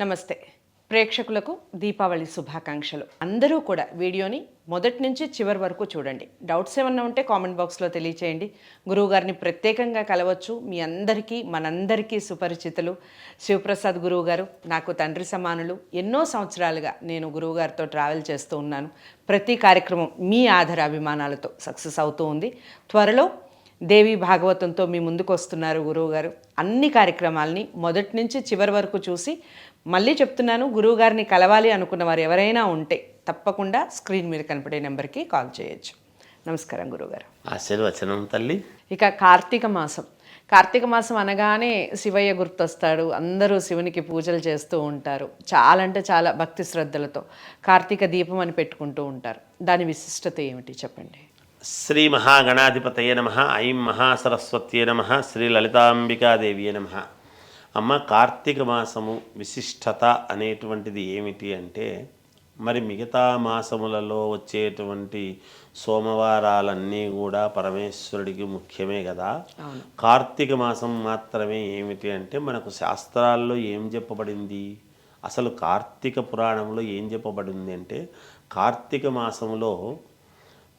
నమస్తే. ప్రేక్షకులకు దీపావళి శుభాకాంక్షలు. అందరూ కూడా వీడియోని మొదటి నుంచి చివరి వరకు చూడండి. డౌట్స్ ఏమన్నా ఉంటే కామెంట్ బాక్స్లో తెలియచేయండి. గురువుగారిని ప్రత్యేకంగా కలవచ్చు. మీ అందరికీ మనందరికీ సుపరిచితులు. శివప్రసాద్ గురువు గారు నాకు తండ్రి సమానులు. ఎన్నో సంవత్సరాలుగా నేను గురువుగారితో ట్రావెల్ చేస్తూ ఉన్నాను. ప్రతి కార్యక్రమం మీ ఆధార అభిమానాలతో సక్సెస్ అవుతూ ఉంది. త్వరలో దేవి భాగవతంతో మీ ముందుకు వస్తున్నారు గురువుగారు అన్ని కార్యక్రమాలని మొదటి నుంచి చివరి వరకు చూసి మళ్ళీ చెప్తున్నాను గురువుగారిని కలవాలి అనుకున్న వారు ఎవరైనా ఉంటే తప్పకుండా స్క్రీన్ మీద కనపడే నెంబర్కి కాల్ చేయొచ్చు. నమస్కారం గురువుగారు. ఆశీర్వచనం తల్లి. ఇక కార్తీక మాసం. కార్తీక మాసం అనగానే శివయ్య గుర్తొస్తాడు. అందరూ శివునికి పూజలు చేస్తూ ఉంటారు. చాలా అంటే చాలా భక్తి శ్రద్ధలతో కార్తీక దీపం అని పెట్టుకుంటూ ఉంటారు. దాని విశిష్టత ఏమిటి చెప్పండి? శ్రీ మహాగణాధిపతయ నమ ఐం మహాసరస్వత్యే నమ శ్రీ లలితాంబికాదేవియే నమ. అమ్మ కార్తీక మాసము విశిష్టత అనేటువంటిది ఏమిటి అంటే మరి మిగతా మాసములలో వచ్చేటువంటి సోమవారాలన్నీ కూడా పరమేశ్వరుడికి ముఖ్యమే కదా. కార్తీక మాసం మాత్రమే ఏమిటి అంటే మనకు శాస్త్రాల్లో ఏం చెప్పబడింది? అసలు కార్తీక పురాణంలో ఏం చెప్పబడింది అంటే కార్తీక మాసములో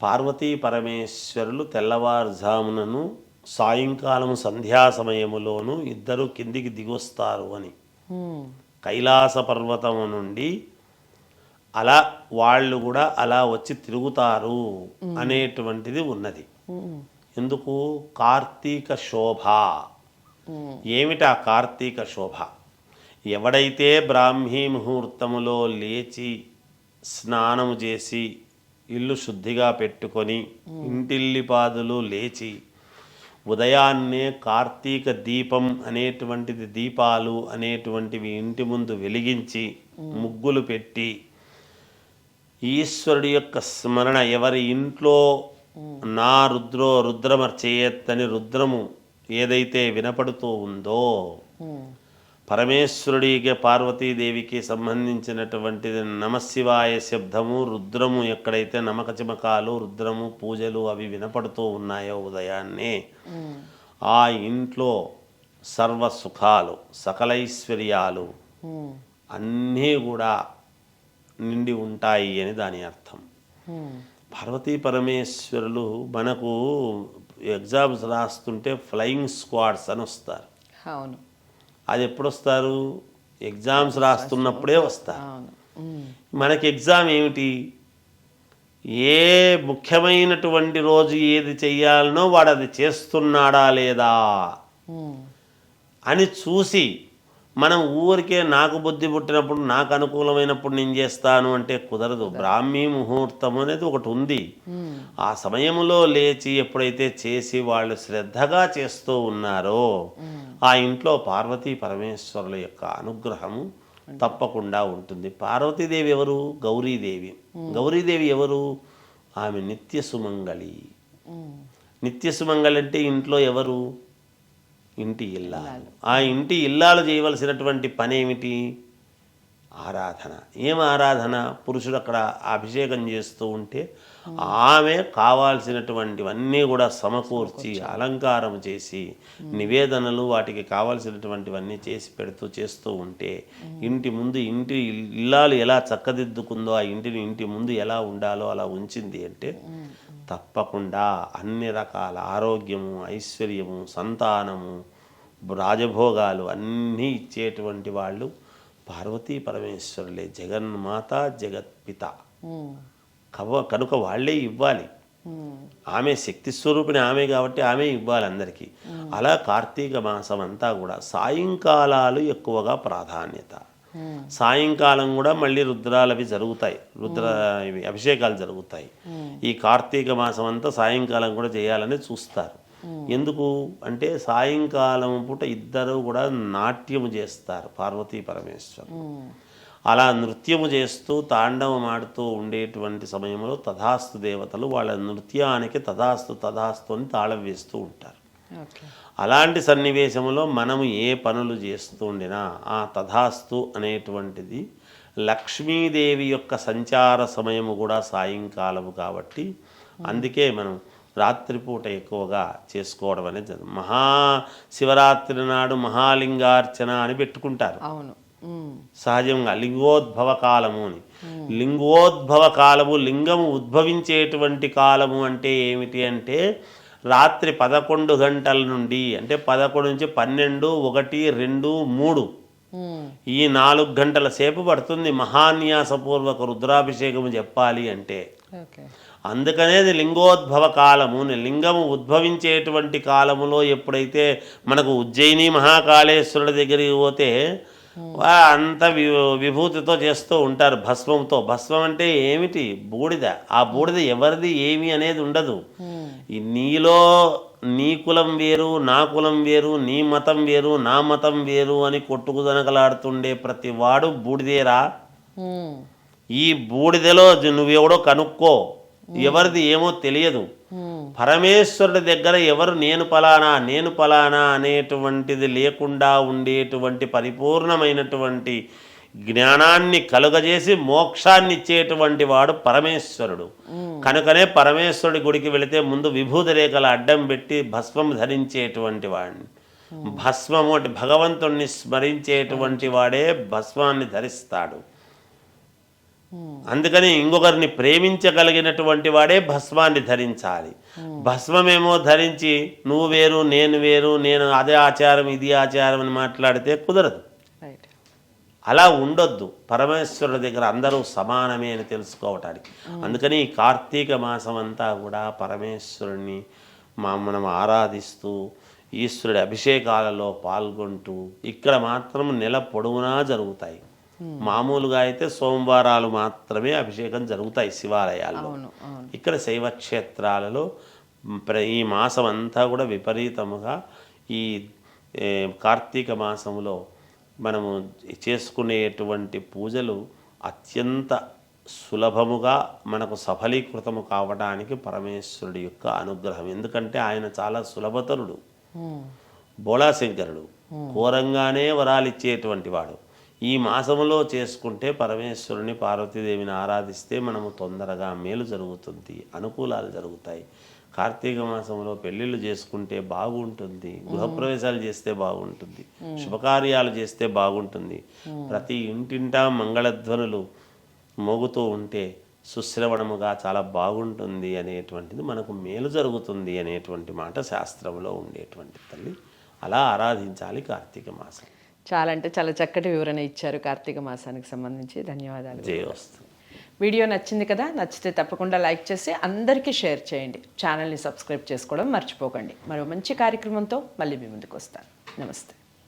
పార్వతీ పరమేశ్వరులు తెల్లవారుజామునను సాయంకాలము సంధ్యా సమయములోను ఇద్దరు కిందికి దిగొస్తారు అని. కైలాస పర్వతము నుండి అలా వాళ్ళు కూడా అలా వచ్చి తిరుగుతారు అనేటువంటిది ఉన్నది. ఎందుకు? కార్తీక శోభ. ఏమిటి ఆ కార్తీక శోభ? ఎవడైతే బ్రాహ్మీ ముహూర్తములో లేచి స్నానము చేసి ఇల్లు శుద్ధిగా పెట్టుకొని ఇంటిల్లిపాదులు లేచి ఉదయాన్నే కార్తీక దీపం అనేటువంటిది దీపాలు అనేటువంటివి ఇంటి ముందు వెలిగించి ముగ్గులు పెట్టి ఈశ్వరుడి యొక్క స్మరణ ఎవరి ఇంట్లో నా రుద్రో రుద్రమర్చేయత్తని రుద్రము ఏదైతే వినపడుతూ ఉందో పరమేశ్వరుడికి పార్వతీదేవికి సంబంధించినటువంటిది నమశివాయ శబ్దము రుద్రము ఎక్కడైతే నమక చిమకాలు రుద్రము పూజలు అవి వినపడుతూ ఉన్నాయో ఉదయాన్నే ఆ ఇంట్లో సర్వ సుఖాలు సకలైశ్వర్యాలు అన్నీ కూడా నిండి ఉంటాయి అని దాని అర్థం. పార్వతీ పరమేశ్వరులు మనకు ఎగ్జామ్స్ రాస్తుంటే ఫ్లయింగ్ స్క్వాడ్స్ అని వస్తారు. అవును. అది ఎప్పుడు వస్తారు ఎగ్జామ్స్ రాస్తున్నప్పుడే వస్తారు. మనకి ఎగ్జామ్ ఏమిటి? ఏ ముఖ్యమైనటువంటి రోజు ఏది చెయ్యాలనో వాడు అది చేస్తున్నాడా లేదా. అని చూసి మనం ఊరికే నాకు బుద్ధి పుట్టినప్పుడు నాకు అనుకూలమైనప్పుడు నేను చేస్తాను అంటే కుదరదు. బ్రాహ్మీ ముహూర్తం అనేది ఒకటి ఉంది. ఆ సమయంలో లేచి ఎప్పుడైతే చేసి వాళ్ళు శ్రద్ధగా చేస్తూ ఉన్నారో ఆ ఇంట్లో పార్వతీ పరమేశ్వరుల యొక్క అనుగ్రహము తప్పకుండా ఉంటుంది. పార్వతీదేవి ఎవరు? గౌరీదేవి. గౌరీదేవి ఎవరు? ఆమె నిత్య సుమంగళి. నిత్య సుమంగళి అంటే ఇంట్లో ఎవరు? ఇంటి ఇల్లాలు. ఆ ఇంటి ఇల్లాలు చేయవలసినటువంటి పని ఏమిటి ఆరాధన. ఏం ఆరాధన? పురుషుడు అక్కడ అభిషేకం చేస్తూ ఉంటే ఆమె కావాల్సినటువంటివన్నీ కూడా సమకూర్చి అలంకారం చేసి నివేదనలు వాటికి కావాల్సినటువంటివన్నీ చేసి పెడుతూ చేస్తూ ఉంటే ఇంటి ముందు ఇంటి ఇల్లాలు ఎలా చక్కదిద్దుకుందో ఆ ఇంటిని ఇంటి ముందు ఎలా ఉండాలో అలా ఉంచింది అంటే తప్పకుండా అన్ని రకాల ఆరోగ్యము ఐశ్వర్యము సంతానము రాజభోగాలు అన్నీ ఇచ్చేటువంటి వాళ్ళు పార్వతీ పరమేశ్వరులే జగన్మాత జగత్పిత. కవ కనుక వాళ్ళే ఇవ్వాలి. ఆమె శక్తి స్వరూపిణి ఆమె కాబట్టి ఆమె ఇవ్వాలి అందరికీ. అలా కార్తీక మాసం అంతా కూడా సాయంకాలాలు ఎక్కువగా ప్రాధాన్యత. సాయంకాలం కూడా మళ్ళీ రుద్రాలవి జరుగుతాయి. రుద్ర ఇవి అభిషేకాలు జరుగుతాయి. ఈ కార్తీక మాసం అంతా సాయంకాలం కూడా చేయాలని చూస్తారు. ఎందుకు? అంటే సాయంకాలం పూట ఇద్దరు కూడా నాట్యము చేస్తారు పార్వతీ పరమేశ్వరు. అలా నృత్యము చేస్తూ తాండవం ఆడుతూ ఉండేటువంటి సమయంలో తథాస్తు దేవతలు వాళ్ళ నృత్యానికి తథాస్తు తథాస్తు అని తాళం వేస్తూ ఉంటారు. అలాంటి సన్నివేశంలో మనము ఏ పనులు చేస్తూ ఉండినా ఆ తథాస్తు అనేటువంటిది లక్ష్మీదేవి యొక్క సంచార సమయము కూడా సాయంకాలము కాబట్టి అందుకే మనం రాత్రిపూట ఎక్కువగా చేసుకోవడం అనేది జరుగుతుంది మహా శివరాత్రి నాడు మహాలింగార్చన అని పెట్టుకుంటారు. అవును. సహజంగా లింగోద్భవ కాలము అని. లింగోద్భవ కాలము లింగము ఉద్భవించేటువంటి కాలము అంటే ఏమిటి అంటే రాత్రి పదకొండు గంటల నుండి అంటే పదకొండు నుంచి పన్నెండు ఒకటి రెండు మూడు. ఈ నాలుగు గంటల సేపు పడుతుంది మహాన్యాసపూర్వక రుద్రాభిషేకము చెప్పాలి అంటే. ఓకే. అందుకనే ఇది లింగోద్భవ కాలము. లింగము ఉద్భవించేటువంటి కాలములో ఎప్పుడైతే మనకు ఉజ్జయిని మహాకాళేశ్వరుడి దగ్గరికి పోతే అంత విభూతితో చేస్తూ ఉంటారు భస్మంతో. భస్మం అంటే ఏమిటి? బూడిద. ఆ బూడిద ఎవరిది ఏమి అనేది ఉండదు. నీలో నీ కులం వేరు నా కులం వేరు నీ మతం వేరు నా మతం వేరు అని కొట్టుకుదనకలాడుతుండే ప్రతి వాడు బూడిదేరా. ఈ బూడిదలో నువ్వెవడో కనుక్కో ఎవరిది ఏమో తెలియదు. పరమేశ్వరుడి దగ్గర ఎవరు నేను పలానా నేను పలానా అనేటువంటిది లేకుండా ఉండేటువంటి పరిపూర్ణమైనటువంటి జ్ఞానాన్ని కలుగజేసి మోక్షాన్ని ఇచ్చేటువంటి వాడు పరమేశ్వరుడు. కనుకనే పరమేశ్వరుడి గుడికి వెళితే ముందు విభూతి రేఖల అడ్డం పెట్టి భస్మం ధరించేటువంటి వాడిని. భస్మము అంటే భగవంతుణ్ణి స్మరించేటువంటి వాడే భస్మాన్ని ధరిస్తాడు. అందుకని ఇంకొకరిని ప్రేమించగలిగినటువంటి వాడే భస్మాన్ని ధరించాలి. భస్మమేమో ధరించి నువ్వు వేరు నేను వేరు నేను అదే ఆచారం ఇది ఆచారం అని మాట్లాడితే కుదరదు. రైట్ అలా ఉండొద్దు. పరమేశ్వరుడి దగ్గర అందరూ సమానమే అని తెలుసుకోవటానికి. అందుకని ఈ కార్తీక మాసం అంతా కూడా పరమేశ్వరుణ్ణి మా మనం ఆరాధిస్తూ ఈశ్వరుడి అభిషేకాలలో పాల్గొంటూ ఇక్కడ మాత్రం నెల పొడవునా జరుగుతాయి. మామూలుగా అయితే సోమవారాలు మాత్రమే అభిషేకం జరుగుతాయి శివాలయాల్లో. ఇక్కడ శైవ క్షేత్రాలలో ప్ర- ఈ మాసం అంతా కూడా విపరీతముగా ఈ కార్తీక మాసంలో మనము చేసుకునేటువంటి పూజలు అత్యంత సులభముగా మనకు సఫలీకృతము కావడానికి పరమేశ్వరుడి యొక్క అనుగ్రహం. ఎందుకంటే ఆయన చాలా సులభతరుడు. బోళాశంకరుడు. ఘోరంగానే వరాలిచ్చేటువంటి వాడు. ఈ మాసములో చేసుకుంటే పరమేశ్వరుని పార్వతీదేవిని ఆరాధిస్తే మనము తొందరగా మేలు జరుగుతుంది అనుకూలాలు జరుగుతాయి. కార్తీక మాసంలో పెళ్ళిళ్ళు చేసుకుంటే బాగుంటుంది. గృహప్రవేశాలు చేస్తే బాగుంటుంది. శుభకార్యాలు చేస్తే బాగుంటుంది. ప్రతి ఇంటింటా మంగళధ్వనులు మోగుతూ ఉంటే సుశ్రవణముగా చాలా బాగుంటుంది అనేటువంటిది మనకు మేలు జరుగుతుంది అనేటువంటి మాట శాస్త్రంలో ఉండేటువంటి తల్లి అలా ఆరాధించాలి కార్తీక మాసం. చాలా అంటే చాలా చక్కటి వివరణ ఇచ్చారు కార్తీక మాసానికి సంబంధించి. ధన్యవాదాలు. జయోస్తు వీడియో నచ్చింది కదా నచ్చితే తప్పకుండా లైక్ చేసి అందరికీ షేర్ చేయండి. ఛానల్ని సబ్స్క్రైబ్ చేసుకోవడం మర్చిపోకండి. మరో మంచి కార్యక్రమంతో మళ్ళీ మీ ముందుకు వస్తాను. నమస్తే.